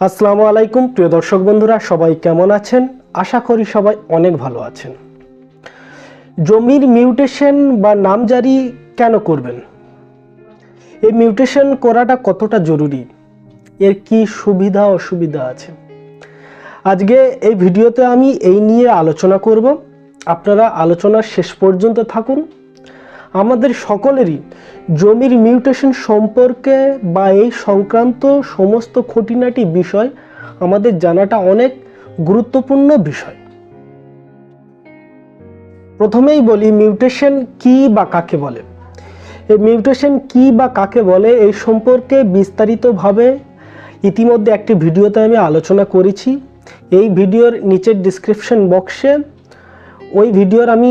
আসসালামু আলাইকুম, প্রিয় দর্শক বন্ধুরা, সবাই কেমন আছেন? আশা করি সবাই অনেক ভালো আছেন। জমির মিউটেশন বা নামজারি কেন করবেন? এই মিউটেশন করাটা কতটা জরুরি? এর কি সুবিধা, অসুবিধা আছে? আজকে এই ভিডিওতে আমি এই নিয়ে আলোচনা করব। আপনারা আলোচনার শেষ পর্যন্ত থাকুন আমাদের সকলেরই জমির মিউটেশন সম্পর্কে বা এই সংক্রান্ত সমস্ত খুঁটিনাটি বিষয় আমাদের জানাটা অনেক গুরুত্বপূর্ণ বিষয়। প্রথমেই বলি মিউটেশন কি বা কাকে বলে? এই মিউটেশন কি বা কাকে বলে এই সম্পর্কে বিস্তারিতভাবে ইতিমধ্যে একটি ভিডিওতে আমি আলোচনা করেছি। এই ভিডিওর নিচের ডিসক্রিপশন বক্সে ওই ভিডিওর আমি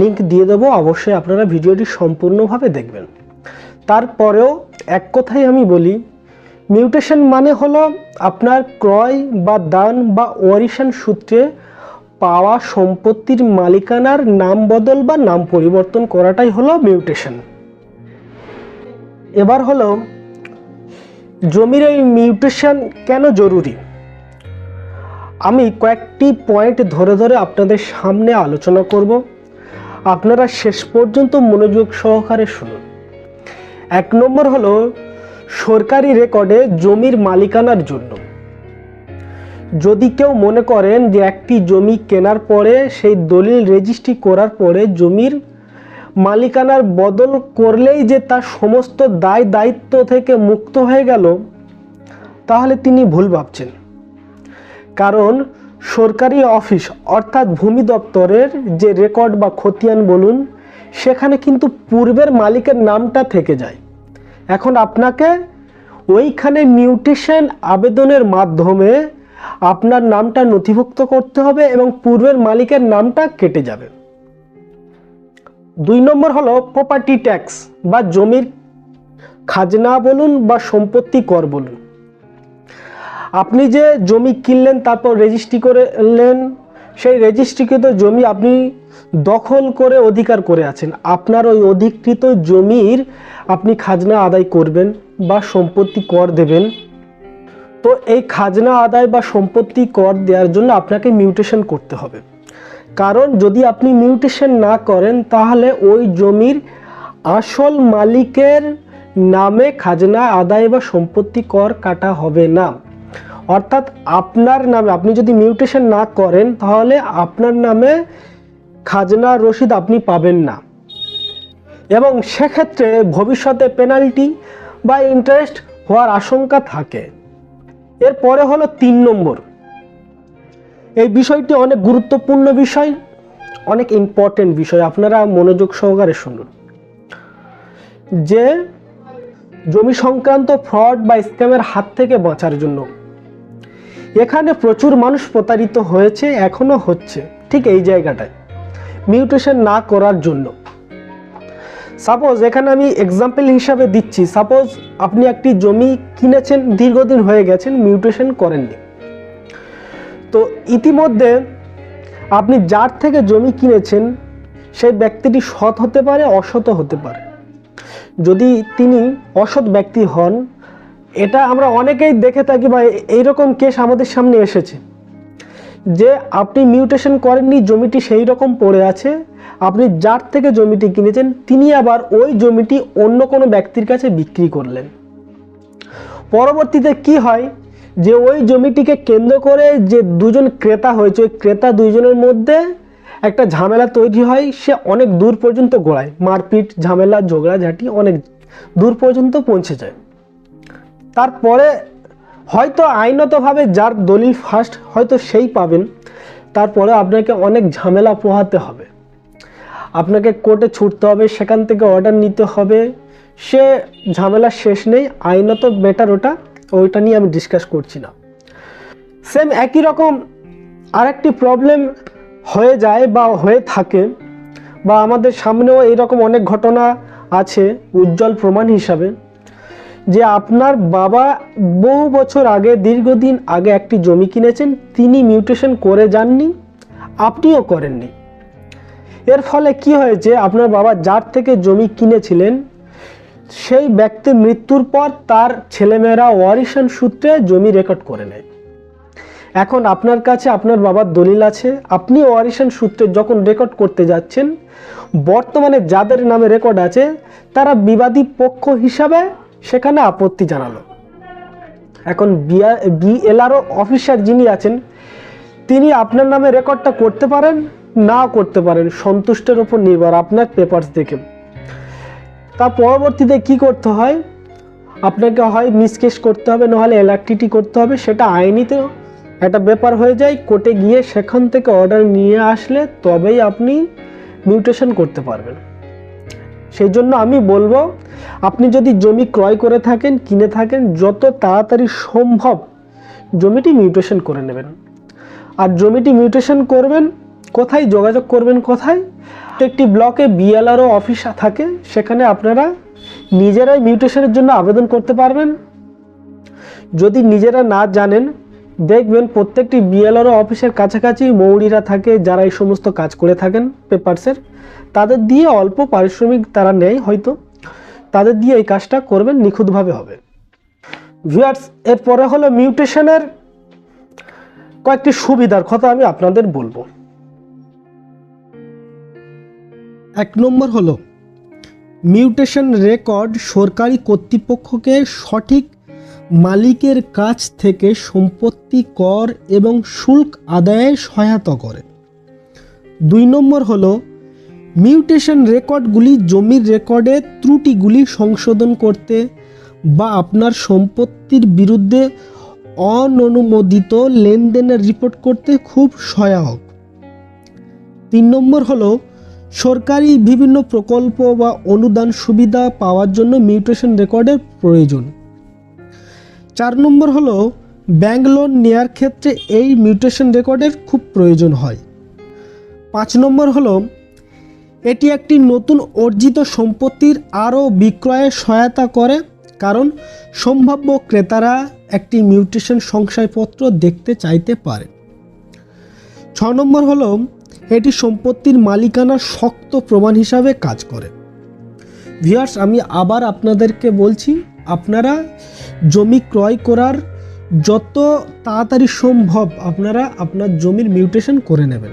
লিংক দিয়ে দেবো। অবশ্যই আপনারা ভিডিওটি সম্পূর্ণভাবে দেখবেন। তারপরেও এক কথাই আমি বলি মিউটেশন মানে হলো আপনার ক্রয় বা দান বা ওয়ারিশন সূত্রে পাওয়া সম্পত্তির মালিকানার নাম বদল বা নাম পরিবর্তন করাটাই হলো মিউটেশন এবার হলো, জমির এই মিউটেশন কেন জরুরি? আমি কয়েকটি পয়েন্ট ধরে ধরে আপনাদের সামনে আলোচনা করব। আপনারা শেষ পর্যন্ত মনোযোগ সহকারে শুনুন। এক নম্বর হলো, সরকারি রেকর্ডে জমির মালিকানার জন্য। যদি কেউ মনে করেন যে একটি জমি কেনার পরে সেই দলিল রেজিস্ট্রি করার পরে জমির মালিকানার বদল করলেই যে তার সমস্ত দায় দায়িত্ব থেকে মুক্ত হয়ে গেল, তাহলে তিনি ভুল ভাবছেন। কারণ সরকারি অফিস অর্থাৎ ভূমি দপ্তরের যে রেকর্ড বা খতিয়ান বলুন, সেখানে কিন্তু পূর্বের মালিকের নামটা থেকে যায়। এখন আপনাকে ওইখানে মিউটেশন আবেদনের মাধ্যমে আপনার নামটা নথিভুক্ত করতে হবে এবং পূর্বের মালিকের নামটা কেটে যাবে। দুই নম্বর হলো প্রপার্টি ট্যাক্স বা জমির খাজনা বলুন বা সম্পত্তি কর বলুন। আপনি যে জমি কিনলেন, তারপর রেজিস্ট্রি করলেন, সেই রেজিস্ট্রিকৃত জমি আপনি দখল করে অধিকার করে আছেন। আপনার ওই অধিকৃত জমির আপনি খাজনা আদায় করবেন বা সম্পত্তি কর দেবেন। তো এই খাজনা আদায় বা সম্পত্তি কর দেওয়ার জন্য আপনাকে মিউটেশন করতে হবে। কারণ যদি আপনি মিউটেশন না করেন, তাহলে ওই জমির আসল মালিকের নামে খাজনা আদায় বা সম্পত্তি কর কাটা হবে না। অর্থাৎ আপনার নামে, আপনি যদি মিউটেশন না করেন, তাহলে আপনার নামে খাজনা রসিদ আপনি পাবেন না। এবং সেক্ষেত্রে ভবিষ্যতে পেনাল্টি বা ইন্টারেস্ট হওয়ার আশঙ্কা থাকে। এরপরে হলো তিন নম্বর। এই বিষয়টি অনেক গুরুত্বপূর্ণ বিষয়, অনেক ইম্পর্টেন্ট বিষয়। আপনারা মনোযোগ সহকারে শুনুন। যে জমি সংক্রান্ত ফ্রড বা স্ক্যামের হাত থেকে বাঁচার জন্য এখানে প্রচুর মানুষ প্রতারিত হয়েছে, এখনও হচ্ছে, ঠিক এই জায়গাটায়। মিউটেশন না করার জন্য। সাপোজ এখানে আমি এক্সাম্পল হিসাবে দিচ্ছি সাপোজ আপনি একটি জমি কিনেছেন, দীর্ঘদিন হয়ে গেছেন মিউটেশন করেননি। তো ইতিমধ্যে আপনি যার থেকে জমি কিনেছেন, সেই ব্যক্তিটি সৎ হতে পারে অসৎ হতে পারে। যদি তিনি অসৎ ব্যক্তি হন এটা আমরা অনেকেই দেখে থাকি বা এইরকম কেস আমাদের সামনে এসেছে। যে আপনি মিউটেশন করেননি, জমিটি সেই রকম পড়ে আছে, আপনি যার থেকে জমিটি কিনেছেন, তিনি আবার ওই জমিটি অন্য কোনো ব্যক্তির কাছে বিক্রি করলেন। পরবর্তীতে কি হয়, যে ওই জমিটিকে কেন্দ্র করে যে দুজন ক্রেতা হয়েছে, ওই ক্রেতা দুইজনের মধ্যে একটা ঝামেলা তৈরি হয়, সে অনেক দূর পর্যন্ত গোড়ায়। মারপিট, ঝামেলা, ঝগড়াঝাটি অনেক দূর পর্যন্ত পৌঁছে যায়। তারপরে হয়তো আইনতভাবে যার দলিল ফার্স্ট হয়তো সেই পাবেন। তারপরে আপনাকে অনেক ঝামেলা পোহাতে হবে। আপনাকে কোর্টে ছুটতে হবে, সেখান থেকে অর্ডার নিতে হবে। সে ঝামেলা শেষ নেই, আইনত বেটার ওটা, ওইটা নিয়ে আমি ডিসকাস করছি না। সেম একই রকম আরেকটি প্রবলেম হয়ে যায় বা হয়ে থাকে বা আমাদের সামনেও এইরকম অনেক ঘটনা আছে উজ্জ্বল প্রমাণ হিসাবে। যে আপনার বাবা বহু বছর আগে, দীর্ঘদিন আগে একটি জমি কিনেছেন, তিনি মিউটেশন করে যাননি, আপনিও করেননি। এর ফলে কি হয়েছে, আপনার বাবা যার থেকে জমি কিনেছিলেন, সেই ব্যক্তির মৃত্যুর পর তার ছেলেমেয়েরা ওয়ারিশান সূত্রে জমি রেকর্ড করে নেয়। এখন আপনার কাছে আপনার বাবার দলিল আছে, আপনি ওয়ারিশান সূত্রে যখন রেকর্ড করতে যাচ্ছেন, বর্তমানে যাদের নামে রেকর্ড আছে, তারা বিবাদী পক্ষ হিসাবে সেখানে আপত্তি জানালো। এখন বিএলআরও অফিসার যিনি আছেন, তিনি আপনার নামে রেকর্ডটা করতে পারেন না করতে পারেন। সন্তুষ্টের উপর নির্ভর আপনার পেপারস দেখে। তার পরবর্তীতে কি করতে হয়? আপনাকে হয় মিসকেস করতে হবে, নাহলে এলাক্টিটি করতে হবে, সেটা আইনিতে একটা ব্যাপার হয়ে যায়। কোর্টে গিয়ে সেখান থেকে অর্ডার নিয়ে আসলে তবেই আপনি মিউটেশন করতে পারবেন। সেই জন্য আমি বলব, আপনি যদি জমি ক্রয় করে থাকেন, কিনে থাকেন, যত তাড়াতাড়ি সম্ভব জমিটি মিউটেশন করে নেবেন। আর জমিটি মিউটেশন করবেন, কোথায় যোগাযোগ করবেন কোথায়? একটি ব্লকে বিএলআরও অফিস থাকে, সেখানে আপনারা নিজেরাই মিউটেশনের জন্য আবেদন করতে পারবেন। যদি নিজেরা না জানেন, দেখবেন প্রত্যেকটি বিএলআরও অফিসের কাছাকাছি মৌরিরা থাকে, যারা এই সমস্ত কাজ করে থাকেন পেপারসের তাদের দিয়ে অল্প পারিশ্রমিক তারা নেয়, হয়তো তাদের দিয়ে এই কাজটা করবেন, নিখুঁতভাবে হবে। ভিউয়ার্স, এরপরে হলো মিউটেশনের কয়েকটি সুবিধার কথা আমি আপনাদের বলব। এক নম্বর হলো, মিউটেশন রেকর্ড সরকারি কর্তৃপক্ষকে সঠিক মালিকের কাছ থেকে সম্পত্তি, কর এবং শুল্ক আদায়ে সহায়তা করে। দুই নম্বর হলো মিউটেশন রেকর্ডগুলি জমির রেকর্ডে ত্রুটিগুলি সংশোধন করতে বা আপনার সম্পত্তির বিরুদ্ধে অননুমোদিত লেনদেনের রিপোর্ট করতে খুব সহায়ক। তিন নম্বর হলো, সরকারি বিভিন্ন প্রকল্প বা অনুদান সুবিধা পাওয়ার জন্য মিউটেশন রেকর্ডের প্রয়োজন। চার নম্বর হলো, ব্যাংক লোন নেওয়ার ক্ষেত্রে এই মিউটেশন রেকর্ডের খুব প্রয়োজন হয়। পাঁচ নম্বর হলো এটি একটি নতুন অর্জিত সম্পত্তির আরও বিক্রয়ে সহায়তা করে, কারণ সম্ভাব্য ক্রেতারা একটি মিউটেশন সংশয়পত্র দেখতে চাইতে পারে। ছ নম্বর হল, এটি সম্পত্তির মালিকানার শক্ত প্রমাণ হিসাবে কাজ করে। ভিউয়ার্স, আমি আবার আপনাদেরকে বলছি, আপনারা জমি ক্রয় করার যত তাড়াতাড়ি সম্ভব আপনারা আপনার জমির মিউটেশন করে নেবেন।